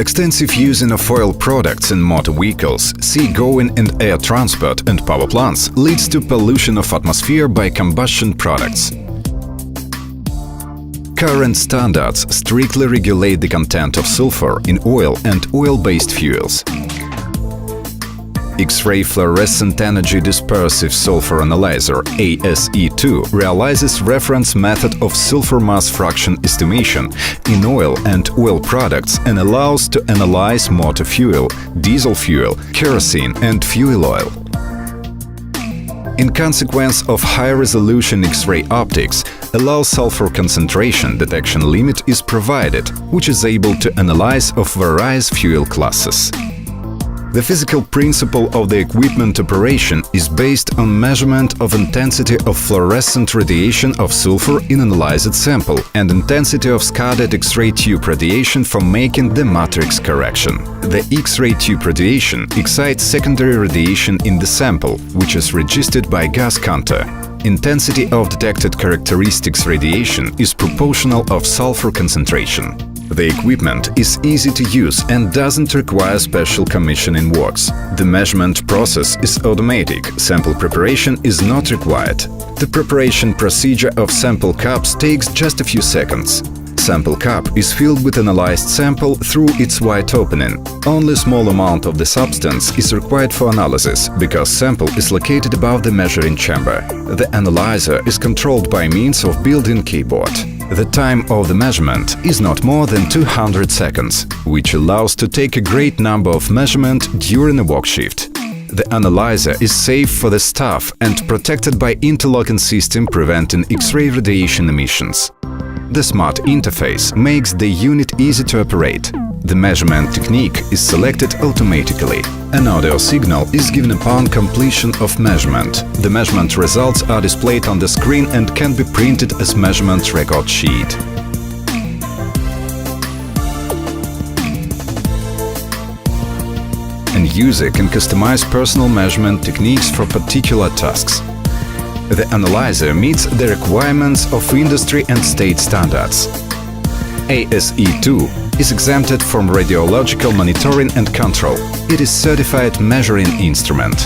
Extensive using of oil products in motor vehicles, sea-going and air transport and power plants leads to pollution of atmosphere by combustion products. Current standards strictly regulate the content of sulfur in oil and oil-based fuels. X-ray fluorescent energy dispersive sulfur analyzer ASE2 realizes reference method of sulfur mass fraction estimation in oil and oil products and allows to analyze motor fuel, diesel fuel, kerosene and fuel oil. In consequence of high-resolution X-ray optics, a low sulfur concentration detection limit is provided, which is able to analyze of various fuel classes. The physical principle of the equipment operation is based on measurement of intensity of fluorescent radiation of sulfur in analyzed sample and intensity of scattered X-ray tube radiation for making the matrix correction. The X-ray tube radiation excites secondary radiation in the sample, which is registered by gas counter. Intensity of detected characteristics radiation is proportional of sulfur concentration. The equipment is easy to use and doesn't require special commissioning works. The measurement process is automatic, sample preparation is not required. The preparation procedure of sample cups takes just a few seconds. Sample cup is filled with analyzed sample through its white opening. Only small amount of the substance is required for analysis, because sample is located above the measuring chamber. The analyzer is controlled by means of built-in keyboard. The time of the measurement is not more than 200 seconds, which allows to take a great number of measurement during a work shift. The analyzer is safe for the staff and protected by interlocking system preventing X-ray radiation emissions. The smart interface makes the unit easy to operate. The measurement technique is selected automatically. An audio signal is given upon completion of measurement. The measurement results are displayed on the screen and can be printed as measurement record sheet. And user can customize personal measurement techniques for particular tasks. The analyzer meets the requirements of industry and state standards. ASE2 is exempted from radiological monitoring and control. It is certified measuring instrument.